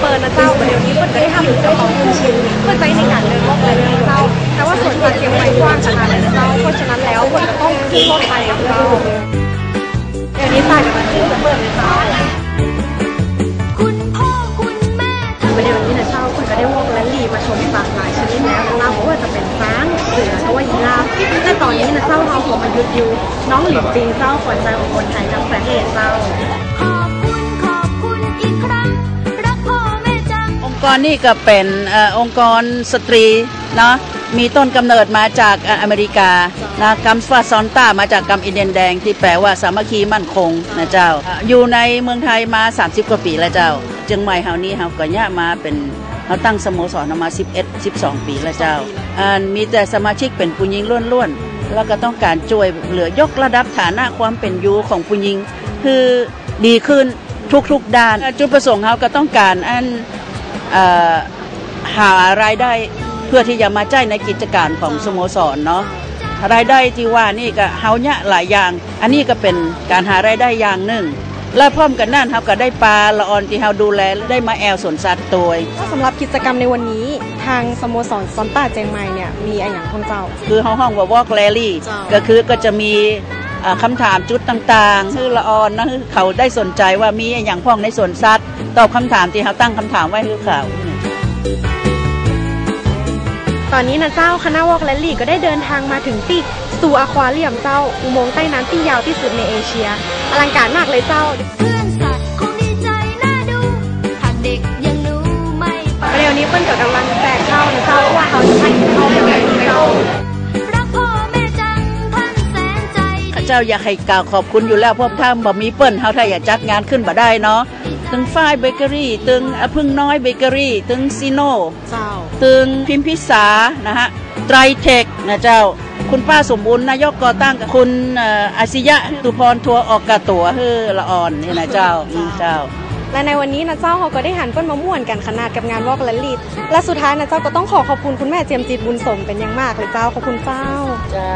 เปิร์นะเจ้าเดี๋ยวนี้เปิ้ลก็ได้ทำอยู่เจ้าของพื้นที่เพื่อใช้ในการเดินรอบและเดินเจ้า แต่ว่าส่วนสัตว์เชียงใหม่กว้างขนาดเลยนะเจ้า เพราะฉะนั้นแล้วคนจะต้องขึ้นรถไฟนะเจ้า เดี๋ยวนี้ตายกับมันขึ้นจะเปิดเลยเจ้าคุณพ่อคุณแม่เดี๋ยวนี้นะเจ้าคุณก็ได้วอกและลีมาชมสัตว์หลายชนิดแล้วนะเจ้าไม่ว่าจะเป็นช้างเสือหรือว่ายีราฟแต่ตอนนี้นะเจ้าเราขอมายุดยูน้องหลินปิงเจ้าขวัญใจของคนไทยทั้งประเทศเจ้า กรนี่ก็เป็นอองค์กรสตรีเนาะมีต้นกำเนิดมาจากออเมริกานะกัมฟาซอนต้ามาจากกัมอินเดียนแดงที่แปลว่าสามัคคีมั่นคงนะเจ้า อยู่ในเมืองไทยมา 30 กว่าปีแล้วเจ้าเจียงใหม่เฮานี้เฮาก็ย่ามาเป็นเขาตั้งสโมสรมา 11 12 ปีแล้วเจ้าอ่ามีแต่สมาชิกเป็นผู้หญิงล้วนๆ แล้วก็ต้องการช่วยเหลือยกระดับฐานะความเป็นอยู่ของผู้หญิง คือดีขึ้นทุกๆด้าน จุดประสงค์เขาก็ต้องการอัน หารายได้เพื่อที่จะมาจ่ายในกิจการของสโมสรเนาะรายได้ที่ว่านี่ก็เฮาเนี่ยหลายอย่าง อันนี้ก็เป็นการหารายได้อย่างหนึ่ง และพร้อมกันนั่นเฮาก็ได้ปลาละออนที่เฮาดูแลได้มาแอลสวนสัตว์ตัวสำหรับกิจกรรมในวันนี้ทางสโมสรซอนต้าเจียงใหม่เนี่ยมีอะไรอย่างของเจ้า คือเฮาห้องว่าวอล์กแรลลี่จ้าก็คือก็จะมีอ่าคำถามจุดต่างๆคือละออนนะคือเขาได้สนใจว่ามีอหย่างพ้องในสวนสัตว์ ตอบคำถามที่เฮาตั้งคำถามไว้คือเขาตอนนี้นะเจ้าคณะวอกแลนลี่ก็ได้เดินทางมาถึงที่ตูอควาเรียมเจ้า อุโมงค์ใต้น้ำที่ยาวที่สุดในเอเชีย อลังการมากเลยเจ้าเพื่อนสัตว์คงดีใจน่าดูถ้าเด็กอยังหนูไม่ไปเร็วนี้เปิ้ลเกิดกำลังแจกข้าวนะเจ้าเพราะว่าเขาจะให้เข้าไปในเจ้ารักพ่อแม่จังท่านแสนใจข้าเจ้าอยากให้กล่าวขอบคุณอยู่แล้วเพราะถ้าบ่มีเปิ้นเฮาถ้าอยากจัดงานขึ้นบ่ได้เนาะ ตึงฝ้ายเบเกอรี่ ตึงอพึ่งน้อยเบเกอรี่ ตึงซีโนเจ้า ตึงพิมพิสานะฮะไตรเทคนะเจ้า คุณป้าสมบูรณ์นายกก่อตั้งกับคุณเอ่ออาศิยะตุพรทัวร์ออกกาตัวเฮือละอ่อนนี่นะเจ้าอืมเจ้าและในวันนี้นะเจ้าเขาก็ได้หันเปิ้ลมาม่วนกันขนาดกับงานวอกแลนลี่และสุดท้ายนะเจ้าก็ต้องขอขอบคุณคุณแม่เจียมจิตบุญสมเป็นอย่างมากเลยเจ้าขอบคุณเจ้าเจ้า